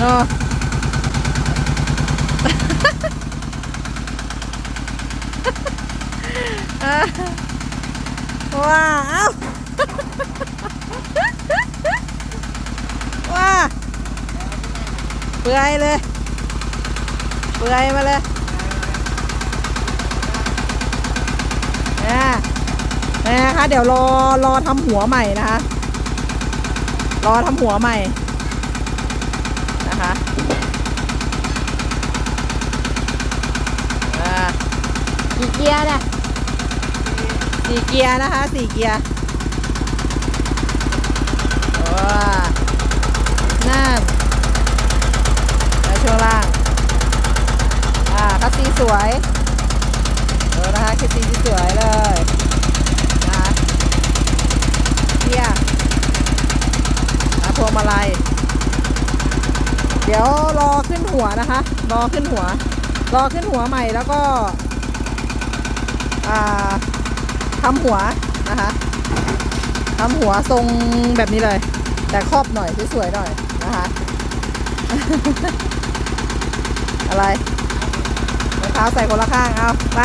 เนาะว้าวว้าเปื่อยเลย เปื่อยมาเลยนะคะเดี๋ยวรอรอทำหัวใหม่นะคะ รอทำหัวใหม่ นะคะอ่ากี่เกียร์เนี่ยสี่เกียร์นะคะสี่เกียร์ว้านั่นแล้วช่วงล่าง อ่าคัสซีสวยเออนะคะคัสซีสวยเลยนะคะเกียร์อะพวงมาลัย เดี๋ยวรอขึ้นหัวนะคะ รอขึ้นหัว รอขึ้นหัวใหม่แล้วก็ทำหัวนะคะทำหัวทรงแบบนี้เลย แต่ครอบหน่อยสวยๆหน่อยนะคะ อะไรรองเท้าใส่คนละข้างเอาไป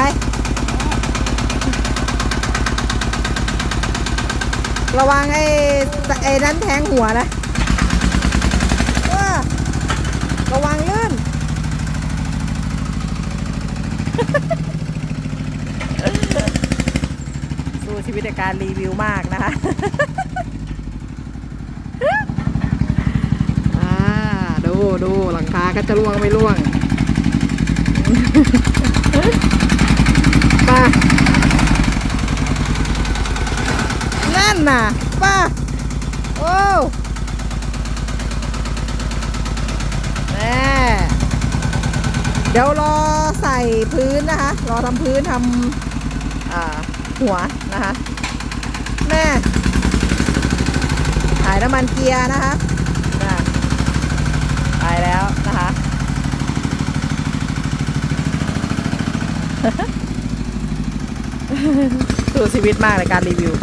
ระวังไอ้ไอ้นั้นแทงหัวนะเออระวังลื่น สู้ ชีวิตในการรีวิวมากนะคะอาดูดูหลังคาก็จะร่วงไม่ร่วงป้านั่นน่ะป้าโอ้แม่เดี๋ยวรอใส่พื้นนะคะ รอทำพื้นทำ หัวนะคะ แม่ถ่ายน้ำมันเกียร์นะคะไปแล้วนะคะ สู้ชีวิตมากในการรีวิว